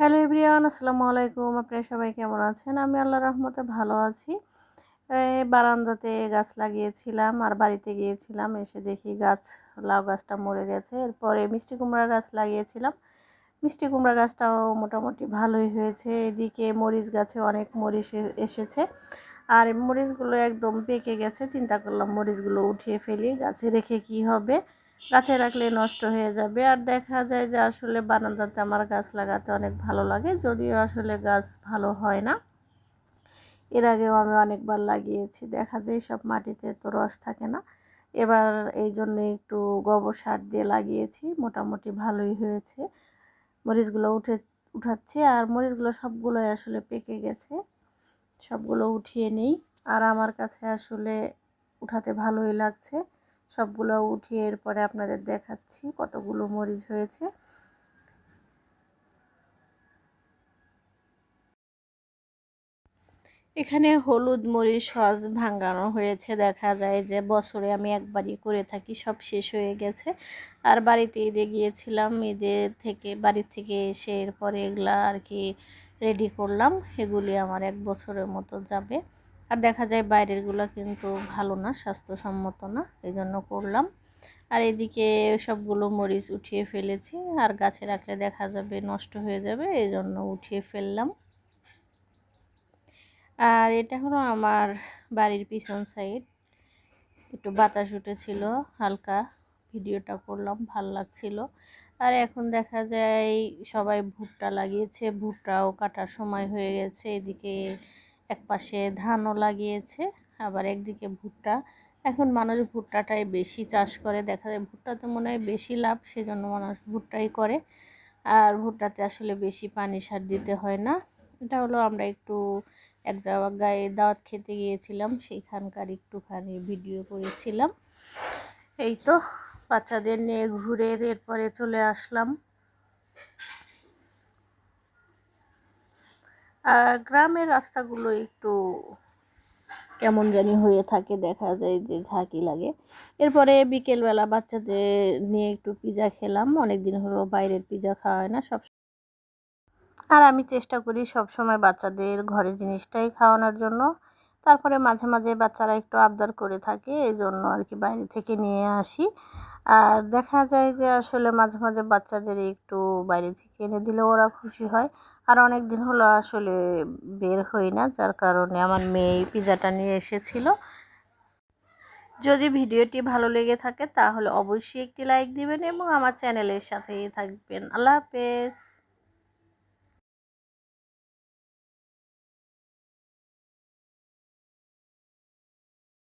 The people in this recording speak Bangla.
হ্যালো এভরিওয়ান, আসসালামু আলাইকুম। আপনারা সবাই কেমন আছেন? আমি আল্লাহ রহমতে ভালো আছি। বারান্দাতে গাছ লাগিয়েছিলাম আর বাড়িতে গিয়েছিলাম, এসে দেখি গাছ, লাউ গাছটা মরে গেছে। এরপরে মিষ্টি কুমড়া গাছ লাগিয়েছিলাম। মিষ্টি কুমড়া গাছটাও মোটামুটি ভালোই হয়েছে। এদিকে মরিচ গাছে অনেক মরিচ এসেছে। আর মরিচগুলো একদম পেকে গেছে। চিন্তা করলাম মরিচগুলো উঠিয়ে ফেলি, গাছে রেখে কি হবে? গাছে রাখলে নষ্ট হয়ে যাবে। আর দেখা যায় যে আসলে বারান্দাতে আমার গাছ লাগাতে অনেক ভালো লাগে, যদিও আসলে গাছ ভালো হয় না। এর আগেও আমি অনেকবার লাগিয়েছি, দেখা যায় সব মাটিতে তো রস থাকে না। এবার এই জন্য একটু গোবর সার দিয়ে লাগিয়েছি, মোটামুটি ভালোই হয়েছে। মরিচগুলো উঠে, উঠাচ্ছি, আর মরিচগুলো সবগুলোই আসলে পেকে গেছে। সবগুলো উঠিয়ে নিই, আর আমার কাছে আসলে উঠাতে ভালোই লাগছে। সবগুলো উঠিয়ে এরপরে আপনাদের দেখাচ্ছি কতগুলো মরিচ হয়েছে। এখানে হলুদ মরিচ সস ভাঙানো হয়েছে, দেখা যায় যে বছরে আমি একবারই করে থাকি, সব শেষ হয়ে গেছে। আর বাড়িতে ঈদে গিয়েছিলাম ঈদের থেকে, বাড়ির থেকে এসে এরপরে এগুলা আর কি রেডি করলাম, এগুলি আমার এক বছরের মতো যাবে। আর দেখা যায় বাইরেরগুলো কিন্তু ভালো না, স্বাস্থ্যসম্মত না এই জন্য করলাম। আর এদিকে সবগুলো মরিচ উঠিয়ে ফেলেছি, আর গাছে রাখলে দেখা যাবে নষ্ট হয়ে যাবে এই জন্য উঠিয়ে ফেললাম। আর এটা হলো আমার বাড়ির পিছন সাইড। একটু বাতাস উঠেছিল, হালকা ভিডিওটা করলাম, ভালো লাগছিল। আর এখন দেখা যায় সবাই ভুট্টা লাগিয়েছে, ভুট্টাও কাটার সময় হয়ে গেছে, এদিকে এক পাশে ধানও লাগিয়েছে, আবার একদিকে ভুট্টা। এখন মানুষ ভুট্টাটাই বেশি চাষ করে। দেখা যায় ভুট্টাতে মনে হয় বেশি লাভ, সেজন্য মানুষ ভুট্টাই করে। আর ভুট্টাতে আসলে বেশি পানি সার দিতে হয় না। এটা হলো আমরা একটু এক জায়গায় দাওয়াত খেতে গিয়েছিলাম সেইখানকার একটুখানি ভিডিও করেছিলাম। এই তো বাচ্চাদের নিয়ে ঘুরে এরপরে চলে আসলাম আর গ্রামের রাস্তাগুলো একটু কেমন জানি হয়ে থাকে, দেখা যায় যে ঝাঁকি লাগে। এরপরে বিকেলবেলা বাচ্চাদের নিয়ে একটু পিজা খেলাম। অনেক দিন হলো বাইরের পিজা খাওয়া হয় না, সব আর আমি চেষ্টা করি সব সময় বাচ্চাদের ঘরের জিনিসটাই খাওয়ানোর জন্য। তারপরে মাঝে মাঝে বাচ্চারা একটু আবদার করে থাকে, এই জন্য আর কি বাইরে থেকে নিয়ে আসি। আর দেখা যায় যে আসলে মাঝে মাঝে বাচ্চাদের একটু বাইরে থেকে এনে দিলে ওরা খুশি হয়। আর অনেক দিন হলো আসলে বের হই না, যার কারণে আমার মেয়ে পিজাটা নিয়ে এসেছিল। যদি ভিডিওটি ভালো লেগে থাকে তাহলে অবশ্যই একটি লাইক দিবেন এবং আমার চ্যানেলের সাথেই থাকবেন। আল্লাহ হাফেজ।